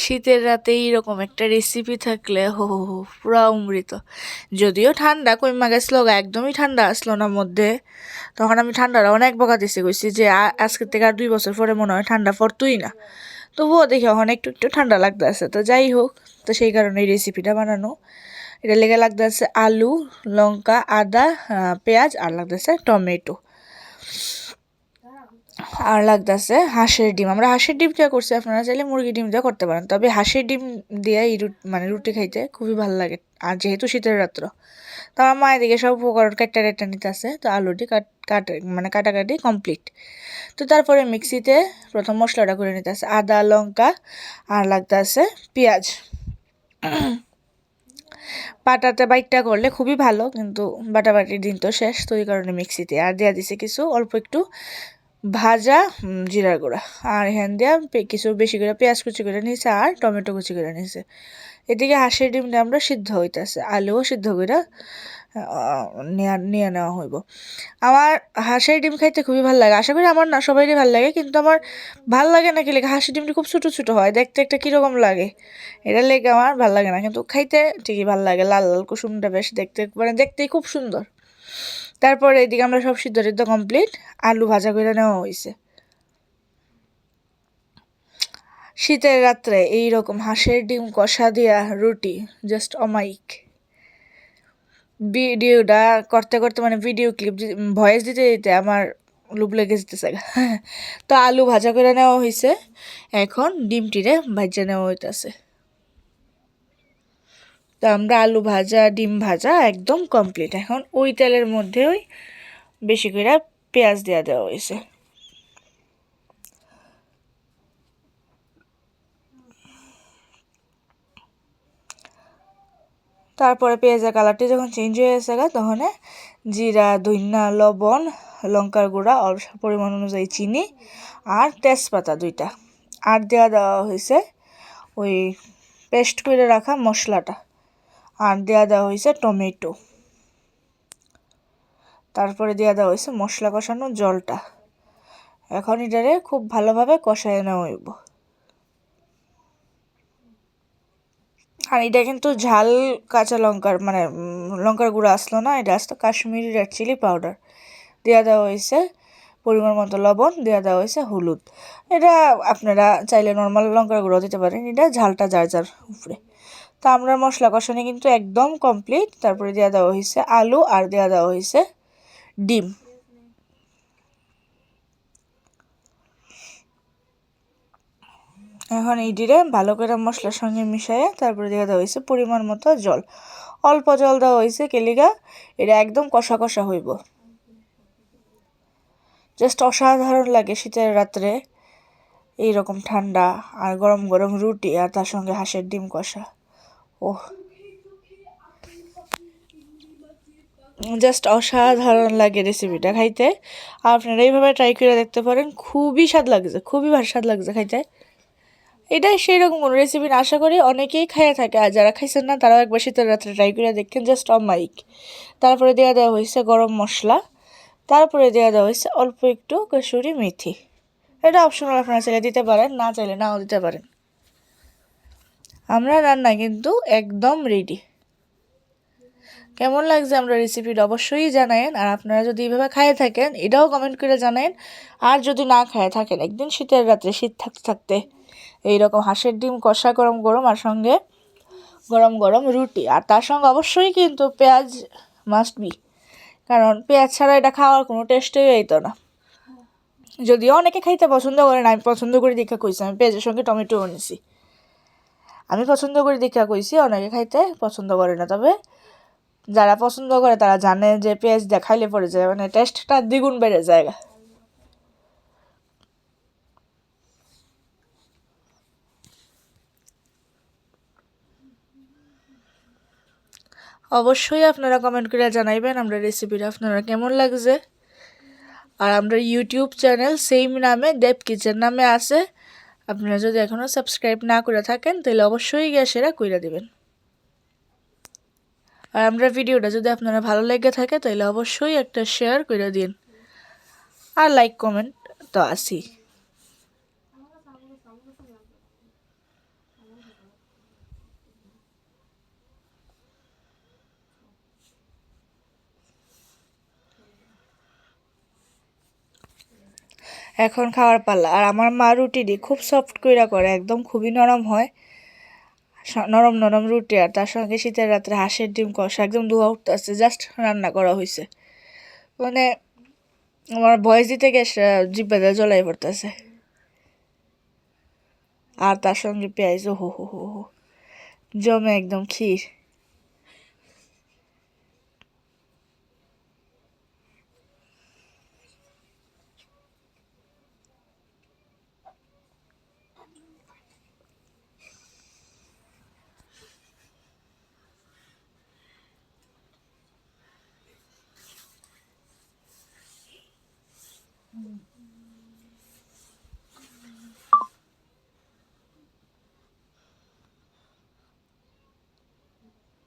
শীতের রাতে এইরকম একটা রেসিপি থাকলে হো হো হো পুরা অমৃত। যদিও ঠান্ডা কইমা গেছিল গা, একদমই ঠান্ডা আসলো না মধ্যে। তখন আমি ঠান্ডাটা অনেক বকা দিছি কইছি যে আজকের থেকে আর দুই বছর পরে মনে হয় ঠান্ডা পড়তোই না। তবুও দেখি এখন একটু একটু ঠান্ডা লাগতে আছে। তো যাই হোক তো সেই কারণে এই রেসিপিটা বানানো। এটা লেগে লাগতে আছে আলু লঙ্কা আদা পেঁয়াজ আর লাগতেছে টমেটো। আর লাগতেছে হাঁসের ডিম। আমরা হাঁসের ডিম দিয়ে করছি, আপনারা চাইলে মুরগি ডিম দিয়ে করতে পারেন। তবে হাঁসের ডিম দিয়ে এই রুট মানে রুটি খাইতে খুবই ভালো লাগে। আর যেহেতু শীতের রাত্র, তো আমার মায়ের দিকে সব উপকরণ কাটটা কাটটা নিতে আছে তো আলুটি কাট কাট মানে কাটাকাটি কমপ্লিট তো তারপরে মিক্সিতে প্রথম মশলাটা করে নিতে আছে আদা, লঙ্কা আর লাগতে আছে পেঁয়াজ। পাটাতে বাইটটা করলে খুবই ভালো, কিন্তু বাটাবাটির দিন তো শেষ, তো এই কারণে মিক্সিতে। আর দেওয়া দিছে কিছু অল্প একটু ভাজা জিরার গুঁড়া। আর হ্যান দিয়া কিছু বেশি করে পেঁয়াজ কুচি করে নিয়েছে আর টমেটো কুচি করে নিয়েছে এদিকে হাঁসের ডিমটা আমরা সিদ্ধ হইতেছে, আলুও সিদ্ধ করে নেয়া নেওয়া হইব। আমার হাঁসের ডিম খাইতে খুবই ভালো লাগে। আশা করি আমার না সবারই ভালো লাগে, কিন্তু আমার ভালো লাগে না কি লেগে হাঁসের ডিমটা খুব ছোটো ছোটো হয়। দেখতে একটা কীরকম লাগে। এটা লেগে আমার ভালো লাগে না, কিন্তু খাইতে ঠিকই ভালো লাগে। লাল লাল কুসুমটা বেশ দেখতে মানে দেখতেই খুব সুন্দর। তারপরে এদিকে আমরা সব সিদ্ধ টিদ্ধ কমপ্লিট আলু ভাজা করে নেওয়া হয়েছে শীতের রাত্রে এই রকম হাঁসের ডিম কষা দিয়া রুটি জাস্ট অমাইক ভিডিওটা করতে করতে মানে ভিডিও ক্লিপ ভয়েস দিতে দিতে আমার লুপ লেগে যেতেছে। তো আলু ভাজা করে নেওয়া হয়েছে এখন ডিমটিরে ভাজা নেওয়া হইতেছে। তো আমরা আলু ভাজা, ডিম ভাজা একদম কমপ্লিট এখন ওই তেলের মধ্যে ওই বেশি করে পেঁয়াজ দেওয়া দেওয়া হয়েছে। তারপরে পেঁয়াজের কালারটি যখন চেঞ্জ হয়ে গা, তখন জিরা ধইনা লবণ, লঙ্কার গুঁড়া, অল্প পরিমাণ অনুযায়ী চিনি আর তেজপাতা দুইটা। আর দেওয়া দেওয়া হয়েছে ওই পেস্ট করে রাখা মশলাটা। আর দেওয়া দেওয়া হয়েছে টমেটো। তারপরে দেওয়া দেওয়া হয়েছে মশলা কষানো জলটা। এখন এটারে খুব ভালোভাবে কষায় নেওয়া হইব। আর এটা কিন্তু ঝাল কাঁচা লঙ্কার মানে লঙ্কার গুঁড়ো আসলো না, এটা আসতো কাশ্মীরি রেড চিলি পাউডার। দেওয়া দেওয়া হয়েছে পরিমাণ মতো লবণ দেওয়া দেওয়া হয়েছে হলুদ। এটা আপনারা চাইলে নর্মাল লঙ্কার গুঁড়ো দিতে পারেন, এটা ঝালটা যার যার উপরে। তা আমরা মশলা কষানি কিন্তু একদম কমপ্লিট তারপরে দেওয়া দেওয়া হয়েছে আলু আর দেওয়া দেওয়া হয়েছে ডিম। এখন এই ডিরে ভালো করে মশলার সঙ্গে মিশাইয়া তারপরে দেওয়া দেওয়া হয়েছে পরিমাণ মতো জল। অল্প জল দেওয়া হয়েছে কেলিগা, এটা একদম কষা কষা হইব। জাস্ট অসাধারণ লাগে শীতের রাত্রে এই রকম ঠান্ডা আর গরম গরম রুটি আর তার সঙ্গে হাঁসের ডিম কষা। ওহ। জাস্ট অসাধারণ লাগে রেসিপিটা খাইতে। আপনারা এইভাবে ট্রাই করে দেখতে পারেন, খুবই স্বাদ লাগছে, খুবই ভালো স্বাদ লাগছে খাইতে। এটা সেই রকম কোনো রেসিপি না, আশা করি অনেকেই খাইয়ে থাকে, আর যারা খাইছেন না, তারাও একবার শীতের রাত্রে ট্রাই করে দেখেন জাস্ট অমাইক তারপরে দেওয়া দেওয়া হয়েছে গরম মশলা, তারপরে দেওয়া দেওয়া হয়েছে অল্প একটু কসুরি মেথি। এটা অপশনাল আপনারা চাইলে দিতে পারেন, না চাইলে নাও দিতে পারেন। আমরা রান্না কিন্তু একদম রেডি কেমন লাগছে আমরা রেসিপিটা অবশ্যই জানায়েন, আর আপনারা যদি এইভাবে খাইয়ে থাকেন, এটাও কমেন্ট করে জানায়েন। আর যদি না খায় থাকেন, একদিন শীতের রাত্রে, শীত থাকতে থাকতে এইরকম হাঁসের ডিম কষা গরম গরম আর সঙ্গে গরম গরম রুটি। আর তার সঙ্গে অবশ্যই কিন্তু পেঁয়াজ মাস্ট বি কারণ পেঁয়াজ ছাড়া এটা খাওয়ার কোনো টেস্টই হইতো না। যদিও অনেকে খাইতে পছন্দ করে না, আমি পছন্দ করে দীক্ষা কইছি, আমি পেঁয়াজের সঙ্গে টমেটো নিছি আমি পছন্দ করি দীক্ষা কইছি, অনেকে খাইতে পছন্দ করে না। তবে যারা পছন্দ করে, তারা জানে যে পেঁয়াজ দেখাইলে খাইলে পড়ে যায় মানে টেস্টটা দ্বিগুণ বেড়ে যায়। অবশ্যই আপনারা কমেন্ট করে জানাইবেন আমরা রেসিপিটা আপনারা কেমন লাগছে। আর আমরা ইউটিউব চ্যানেল সেম নামে দেব কিচেন নামে আছে। আপনারা যদি এখনও সাবস্ক্রাইব না করে থাকেন, তাহলে অবশ্যই গিয়ে সেরা কইরা দিবেন। আর আমরা ভিডিওটা যদি আপনারা ভালো লেগে থাকে, তাহলে অবশ্যই একটা শেয়ার করে দিন। আর লাইক কমেন্ট তো আসি এখন খাওয়ার পাল্লা। আর আমার মা রুটিটি খুব সফট কইরা করে, একদম খুবই নরম হয়। নরম নরম রুটি আর তার সঙ্গে শীতের রাত্রে হাঁসের ডিম কষা, একদম ধোয়া উঠতেছে জাস্ট রান্না করা হয়েছে মানে আমার ভয়েস দিতে গেছে জিব্বাতে জ্বলাই পড়তেছে। আর তার সঙ্গে পেঁয়াজ ও হো হো হো, জমে একদম ক্ষীর। Mm.